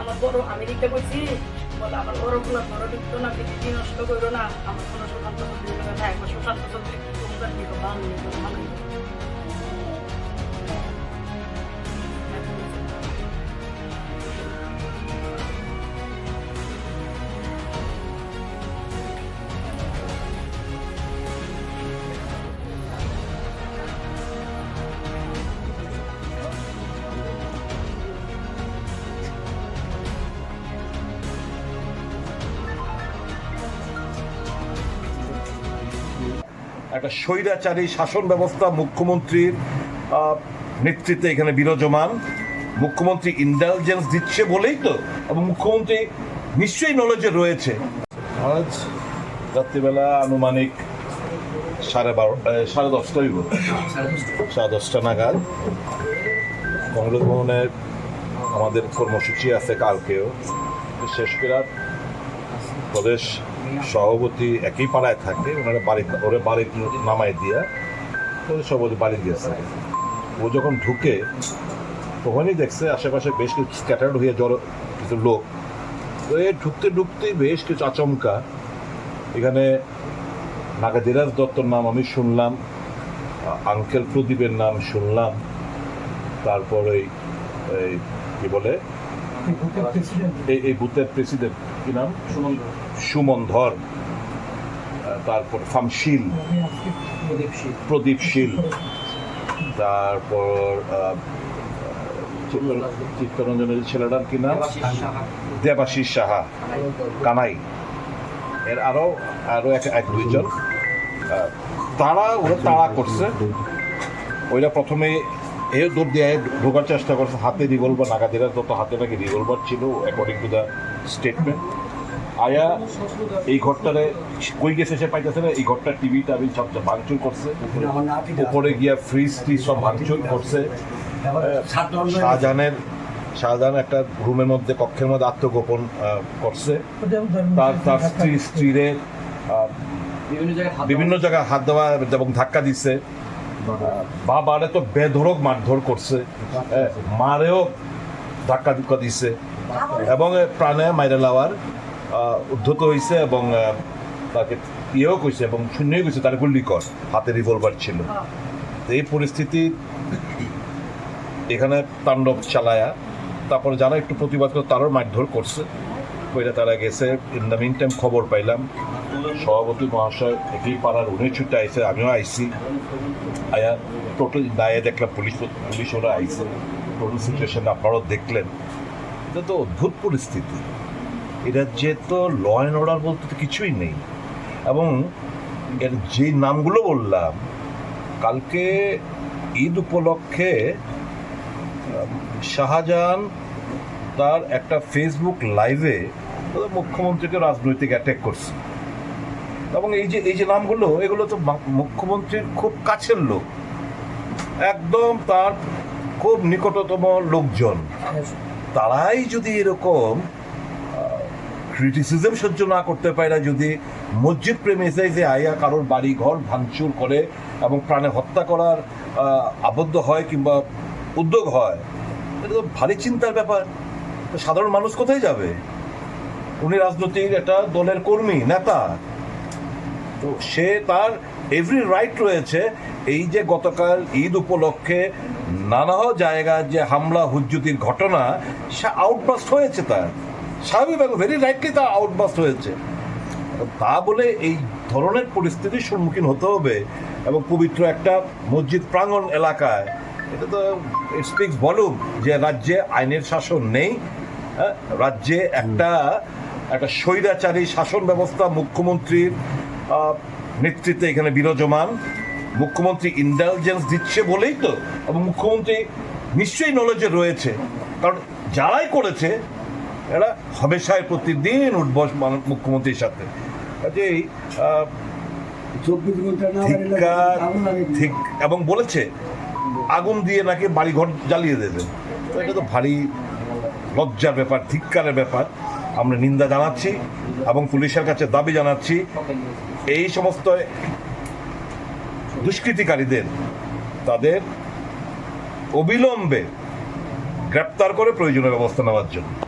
আমার বড় আমি দিতে বলছি করছি বলে আমার বড়গুলো বড় ঢুকতো না দিদি নষ্ট করো না। আমার কোনো সুশান্ত চৌধুরী না, একবার সুশান্ত 在那个弯路中，他们。একটা স্বৈরাচারী শাসন ব্যবস্থা মুখ্যমন্ত্রীর নেতৃত্বে এখানে বিরাজমান। মুখ্যমন্ত্রী ইন্টেলিজেন্স দিচ্ছে বলেই তো, এবং মুখ্যমন্ত্রী নিশ্চয়ই নলেজে রয়েছে। আজ রাত্রিবেলা আনুমানিক সাড়ে বারো সাড়ে দশটাই বোধ সাড়ে দশটা নাগাদ। কংগ্রেস ভবনের আমাদের কর্মসূচি আছে কালকেও। শেষ করার প্রদেশ সভাপতি একই পাড়ায় থাকে ওনারা বাড়ি ওরা বাড়ি নামাই দিয়া প্রদেশ সভাপতি বাড়ি দিয়েছে ও যখন ঢুকে তখনই দেখছে আশেপাশে বেশ কিছু স্ক্যাটার্ড হয়ে জড়ো কিছু লোক। তো এ ঢুকতে ঢুকতেই বেশ কিছু আচমকা এখানে নাগাদিরাজ দত্তর নাম আমি শুনলাম আঙ্কেল প্রদীপের নাম শুনলাম তারপরে এই কি বলে? এই এই বুথের প্রেসিডেন্ট কি নাম? সুমন ধর তারপর ফামশিল। প্রদীপ শীল তারপর চিত্তরঞ্জনের ছেলেটার কি নাম? দেবাশিস সাহা। কানাই। এর আরও আরও এক এক দুইজন। তারা ওরা তাড়া করছে। ওইটা প্রথমে এ দৌড় দিয়ে ঢোকার চেষ্টা করছে। হাতে রিভলভার নাগাদিরা তত হাতে নাকি রিভলভার ছিল অ্যাকর্ডিং টু দ্য স্টেটমেন্ট আয়া, এই ঘরটারে কই গেছে সে পাইতেছে না? এই ঘরটার টিভি টাবি সব ভাঙচুর করছে। উপরে গিয়া ফ্রিজ টিজ সব ভাঙচুর করছে। শাহজাহানের শাহজাহান একটা রুমের মধ্যে, কক্ষের মধ্যে আত্মগোপন করছে। তার তার স্ত্রী স্ত্রীরে বিভিন্ন জায়গায় হাত দেওয়া এবং ধাক্কা দিচ্ছে। বাবারে তো বেধরক মারধর করছে। মারেও ধাক্কা ধুক্কা দিছে। এবং প্রাণে মাইরে লাওয়ার উদ্ধত হয়েছে এবং তাকে ইয়েও কইছে এবং শূন্যই কইছে, তার গুল্লি কর, হাতে রিভলভার ছিল। এই পরিস্থিতি এখানে তাণ্ডব চালায়া, তারপর যারা একটু প্রতিবাদ করে তারও মারধর করছে। কইরা তারা গেছে। ইন দ্য মিন টাইম খবর পাইলাম, সভাপতি মহাশয় একই পাড়ার উনি ছুটে আইসে আমিও আইসি আয়া টোটাল দায়ে দেখলাম পুলিশ পুলিশ ওরা আইসে টোটাল সিচুয়েশন আপনারাও দেখলেন। এটা তো অদ্ভুত পরিস্থিতি। এটা যে তো ল অ্যান্ড অর্ডার বলতে তো কিছুই নেই। এবং এর যে নামগুলো বললাম, কালকে ঈদ উপলক্ষে শাহজাহান তার একটা ফেসবুক লাইভে মুখ্যমন্ত্রীকে রাজনৈতিক অ্যাটাক করছে। এবং এই যে এই যে নামগুলো, এগুলো তো মুখ্যমন্ত্রীর খুব কাছের লোক। একদম তার খুব নিকটতম লোকজন। তারাই যদি এরকম ক্রিটিসিজম সহ্য না করতে পারে না, যদি মসজিদ প্রেমিসে যে আয়া কারোর বাড়ি ঘর ভাঙচুর করে এবং প্রাণে হত্যা করার আবদ্ধ হয় কিংবা উদ্যোগ হয়, এটা তো ভারী চিন্তার ব্যাপার। তো সাধারণ মানুষ কোথায় যাবে? উনি রাজনৈতিক একটা দলের কর্মী, নেতা। তো সে তার এভরি রাইট রয়েছে। এই যে গতকাল ঈদ উপলক্ষে নানা জায়গায় যে হামলা, হুজ্জুতির ঘটনা, সে আউটবাস্ট হয়েছে তার। স্বাভাবিক ভেরি রাইটলি তার আউটবাস্ট হয়েছে। তা বলে এই ধরনের পরিস্থিতির সম্মুখীন হতে হবে এবং পবিত্র একটা মসজিদ প্রাঙ্গণ এলাকায়। এটা তো ইট স্পিক্স যে রাজ্যে আইনের শাসন নেই। রাজ্যে একটা একটা স্বৈরাচারী শাসন ব্যবস্থা মুখ্যমন্ত্রীর নেতৃত্বে এখানে বিরাজমান। মুখ্যমন্ত্রী ইন্টেলিজেন্স দিচ্ছে বলেই তো এবং মুখ্যমন্ত্রী নিশ্চয়ই নলেজে রয়েছে। কারণ যারাই করেছে এরা হমেশায় প্রতিদিন উঠবস মুখ্যমন্ত্রীর সাথে। কাজেই ঠিক এবং বলেছে আগুন দিয়ে নাকি বাড়িঘর জ্বালিয়ে দেবে। এটা তো ভারী লজ্জার ব্যাপার, ধিক্কারের ব্যাপার, আমরা নিন্দা জানাচ্ছি এবং পুলিশের কাছে দাবি জানাচ্ছি, এই সমস্ত দুষ্কৃতিকারীদের, তাদের অবিলম্বে গ্রেপ্তার করে প্রয়োজনীয় ব্যবস্থা নেওয়ার জন্য।